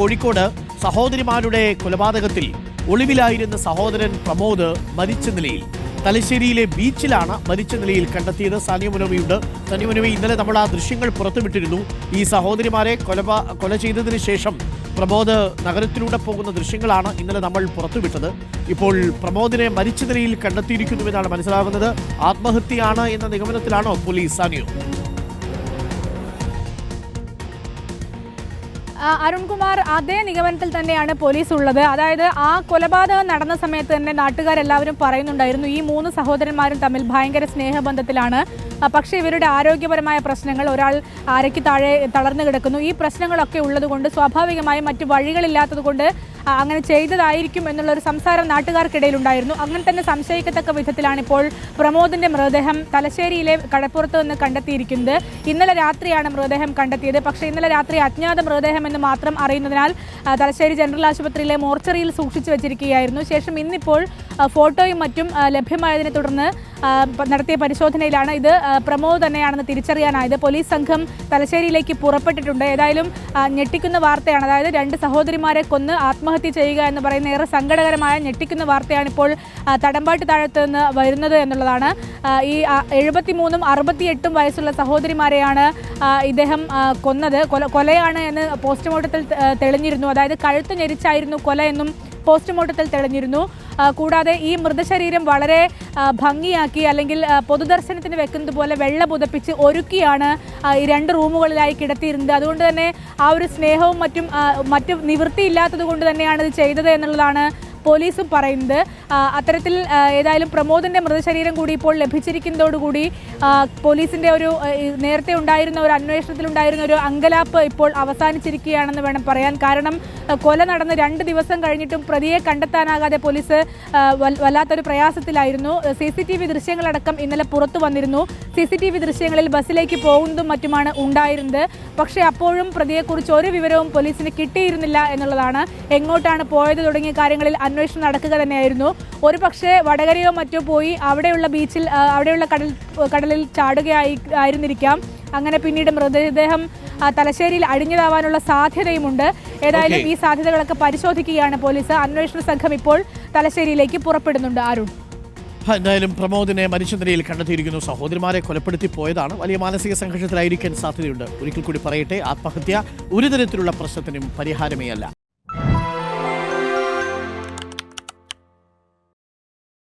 കോഴിക്കോട് സഹോദരിമാരുടെ കൊലപാതകത്തിൽ ഒളിവിലായിരുന്ന സഹോദരൻ പ്രമോദ് മരിച്ച നിലയിൽ. തലശ്ശേരിയിലെ ബീച്ചിലാണ് മരിച്ച നിലയിൽ കണ്ടെത്തിയത്. സാനിയ മുനവിയുണ്ട്. സാനിയ മുനവി ഇന്നലെ നമ്മൾ ആ ദൃശ്യങ്ങൾ പുറത്തുവിട്ടിരുന്നു. ഈ സഹോദരിമാരെ കൊലപാ കൊല ചെയ്തതിന് ശേഷം പ്രമോദ് നഗരത്തിലൂടെ പോകുന്ന ദൃശ്യങ്ങളാണ് ഇന്നലെ നമ്മൾ പുറത്തുവിട്ടത്. ഇപ്പോൾ പ്രമോദിനെ മരിച്ച നിലയിൽ കണ്ടെത്തിയിരിക്കുന്നുവെന്നാണ് മനസ്സിലാകുന്നത്. ആത്മഹത്യയാണ് എന്ന നിഗമനത്തിലാണോ പോലീസ് സാനിയോ? അരുൺകുമാർ അതേ നിഗമനത്തിൽ തന്നെയാണ് പോലീസ് ഉള്ളത്. അതായത് ആ കൊലപാതകം നടന്ന സമയത്ത് തന്നെ നാട്ടുകാരെല്ലാവരും പറയുന്നുണ്ടായിരുന്നു ഈ മൂന്ന് സഹോദരന്മാരും തമ്മിൽ ഭയങ്കര സ്നേഹബന്ധത്തിലാണ്. പക്ഷേ ഇവരുടെ ആരോഗ്യപരമായ പ്രശ്നങ്ങൾ ഒരാൾ അരയ്ക്ക് താഴെ തളർന്നു കിടക്കുന്നു. ഈ പ്രശ്നങ്ങളൊക്കെ ഉള്ളതുകൊണ്ട് സ്വാഭാവികമായും മറ്റ് വഴികളില്ലാത്തത് കൊണ്ട് ആ, അങ്ങനെ ചെയ്തതായിരിക്കും എന്നുള്ളൊരു സംസാരം നാട്ടുകാർക്കിടയിൽ ഉണ്ടായിരുന്നു അങ്ങനെ തന്നെ സംശയിക്കത്തക്ക വിധത്തിലാണ് ഇപ്പോൾ പ്രമോദിന്റെ മൃതദേഹം തലശ്ശേരിയിലെ കടപ്പുറത്ത് നിന്ന് കണ്ടെത്തിയിരിക്കുന്നത്. ഇന്നലെ രാത്രിയാണ് മൃതദേഹം കണ്ടെത്തിയത്. പക്ഷേ ഇന്നലെ രാത്രി അജ്ഞാത മൃതദേഹം എന്ന് മാത്രം അറിയുന്നതിനാൽ തലശ്ശേരി ജനറൽ ആശുപത്രിയിലെ മോർച്ചറിയിൽ സൂക്ഷിച്ചു വെച്ചിരിക്കുകയായിരുന്നു. ശേഷം ഇന്നിപ്പോൾ ഫോട്ടോയും മറ്റും ലഭ്യമായതിനെ തുടർന്ന് നടത്തിയ പരിശോധനയിലാണ് ഇത്. പ്രമോദ് തന്നെയാണെന്ന് തിരിച്ചറിയാനായത്. പോലീസ് സംഘം തലശ്ശേരിയിലേക്ക് പുറപ്പെട്ടിട്ടുണ്ട്. ഏതായാലും ഞെട്ടിക്കുന്ന വാർത്തയാണ്. അതായത് രണ്ട് സഹോദരിമാരെ കൊന്ന് ആത്മഹത്യ ചെയ്യുക എന്ന് പറയുന്ന ഏറെ സങ്കടകരമായ ഞെട്ടിക്കുന്ന വാർത്തയാണ് ഇപ്പോൾ തടമ്പാട്ട് താഴത്ത് നിന്ന് വരുന്നത് എന്നുള്ളതാണ്. ഈ എഴുപത്തിമൂന്നും അറുപത്തിയെട്ടും വയസ്സുള്ള സഹോദരിമാരെയാണ് ഇദ്ദേഹം കൊന്നത്. കൊല കൊലയാണ് എന്ന് പോസ്റ്റ്മോർട്ടത്തിൽ തെളിഞ്ഞിരുന്നു. അതായത് കഴുത്ത് ഞെരിച്ചായിരുന്നു കൊല എന്നും പോസ്റ്റ്മോർട്ടത്തിൽ തെളിഞ്ഞിരുന്നു. കൂടാതെ ഈ മൃതശരീരം വളരെ ഭംഗിയാക്കി അല്ലെങ്കിൽ പൊതുദർശനത്തിന് വെക്കുന്നത് പോലെ വെള്ള പുതപ്പിച്ച് ഒരുക്കിയാണ് ഈ രണ്ട് റൂമുകളിലായി കിടത്തിയിരുന്നത്. അതുകൊണ്ട് തന്നെ ആ ഒരു സ്നേഹവും മറ്റും മറ്റും നിവൃത്തിയില്ലാത്തത് കൊണ്ട് തന്നെയാണ് ഇത് ചെയ്തത് എന്നുള്ളതാണ് പോലീസും പറയുന്നത്. അത്തരത്തിൽ ഏതായാലും പ്രമോദിന്റെ മൃതശരീരം കൂടി ഇപ്പോൾ ലഭിച്ചിരിക്കുന്നതോടുകൂടി പോലീസിന്റെ ഒരു നേരത്തെ ഉണ്ടായിരുന്ന ഒരു അന്വേഷണത്തിലുണ്ടായിരുന്ന ഒരു അങ്കലാപ്പ് ഇപ്പോൾ അവസാനിച്ചിരിക്കുകയാണെന്ന് വേണം പറയാൻ. കാരണം കൊല നടന്ന് രണ്ട് ദിവസം കഴിഞ്ഞിട്ടും പ്രതിയെ കണ്ടെത്താനാകാതെ പോലീസ് വല്ലാത്തൊരു പ്രയാസത്തിലായിരുന്നു. സി സി ടി വി ദൃശ്യങ്ങളടക്കം ഇന്നലെ പുറത്തു വന്നിരുന്നു. സി സി ടി വി ദൃശ്യങ്ങളിൽ ബസ്സിലേക്ക് പോകുന്നതും മറ്റുമാണ് ഉണ്ടായിരുന്നത്. പക്ഷേ അപ്പോഴും പ്രതിയെക്കുറിച്ച് ഒരു വിവരവും പോലീസിന് കിട്ടിയിരുന്നില്ല എന്നുള്ളതാണ്. എങ്ങോട്ടാണ് പോയത് തുടങ്ങിയ കാര്യങ്ങളിൽ അന്വേഷണം നടക്കുക തന്നെയായിരുന്നു. ഒരു പക്ഷേ വടകരയോ മറ്റോ പോയി അവിടെയുള്ള ബീച്ചിൽ അവിടെയുള്ള കടൽ കടലിൽ ചാടുകയായി ആയിരുന്നിരിക്കാം. അങ്ങനെ പിന്നീട് മൃതദേഹം തലശ്ശേരിയിൽ അടിഞ്ഞതാവാനുള്ള സാധ്യതയുമുണ്ട്. ഏതായാലും ഈ സാധ്യതകളൊക്കെ പരിശോധിക്കുകയാണ് പോലീസ്. അന്വേഷണ സംഘം ഇപ്പോൾ തലശ്ശേരിയിലേക്ക് പുറപ്പെടുന്നുണ്ട്. അരുൺ. എന്തായാലും പ്രമോദിനെ മരിച്ച നിലയിൽ കണ്ടെത്തിയിരിക്കുന്നു. സഹോദരിമാരെ കൊലപ്പെടുത്തി പോയതാണ്. വലിയ മാനസിക സംഘർഷത്തിലായിരിക്കാൻ സാധ്യതയുണ്ട്. ഒരിക്കൽ കൂടി പറയട്ടെ ആത്മഹത്യ ഒരു തരത്തിലുള്ള പ്രശ്നത്തിനും പരിഹാരമേ അല്ല.